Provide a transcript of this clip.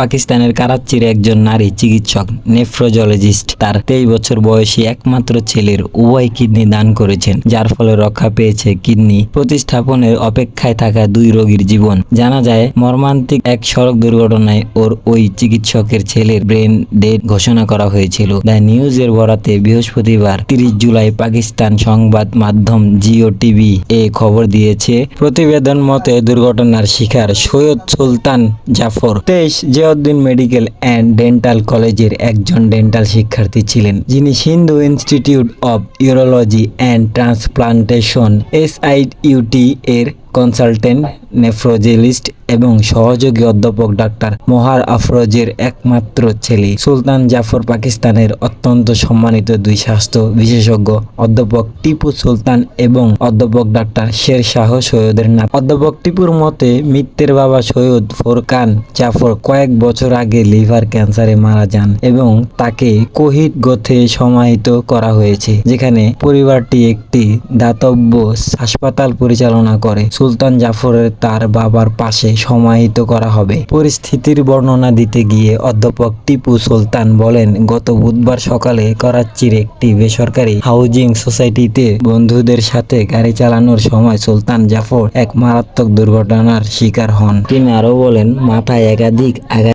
পাকিস্তানের কারাচির একজন নারী চিকিৎসক নেফ্রোলজিস্ট তার তেইশ বছর বয়সী একমাত্র ছেলের উভয় কিডনি দান করেছেন, যার ফলে রক্ষা পেয়েছে কিডনি প্রতিস্থাপনের অপেক্ষায় থাকা দুই রোগীর জীবন। জানা যায়, মর্মান্তিক এক সড়ক দুর্ঘটনায় ওর ওই চিকিৎসকের ছেলের ব্রেন ডেড ঘোষণা করা হয়েছিল। দ্য নিউজের বরাতে বৃহস্পতিবার তিরিশ জুলাই পাকিস্তান সংবাদ মাধ্যম জিও টিভি এ খবর দিয়েছে, প্রতিবেদন মতে দুর্ঘটনার শিকার সৈয়দ সুলতান জাফর। তেইশ জিয়াউদ্দিন মেডিকেল অ্যান্ড ডেন্টাল কলেজের একজন ডেন্টাল শিক্ষার্থী ছিলেন, যিনি Sindh institute of urology and transplantation S I UT এর কনসালটেন্ট নেফ্রোজেলিস্ট এবং সহযোগী অধ্যাপক ডাক্তার মোহার আফরোজের একমাত্র ছেলে। সুলতান জাফর পাকিস্তানের অত্যন্ত সম্মানিত দুই স্বাস্থ্য বিশেষজ্ঞ অধ্যাপক টিপু সুলতান এবং অধ্যাপক ডাক্তার শের শাহ সৈয়দের নাম। অধ্যাপক টিপুর মতে মৃত্যের বাবা সৈয়দ ফোরকান জাফর কয়েক বছর আগে লিভার ক্যান্সারে মারা যান এবং তাকে কোহিত গথে সমাহিত করা হয়েছে, যেখানে পরিবারটি একটি দাতব্য হাসপাতাল পরিচালনা করে। সুলতান জাফরের তার বাবার পাশে সমাহিত করা হবে। পরিস্থিতির বর্ণনা দিতে গিয়ে অধ্যাপক টিপু সুলতান বলেন, গত বুধবার সকালে করাচির একটি বেসরকারি হাউজিং সোসাইটিতে বন্ধুদের সাথে গাড়ি চালানোর সময় সুলতান জাফর এক মারাত্মক দুর্ঘটনার শিকার হন। তিনি আরও বলেন, মাথায় একাধিক আঘাত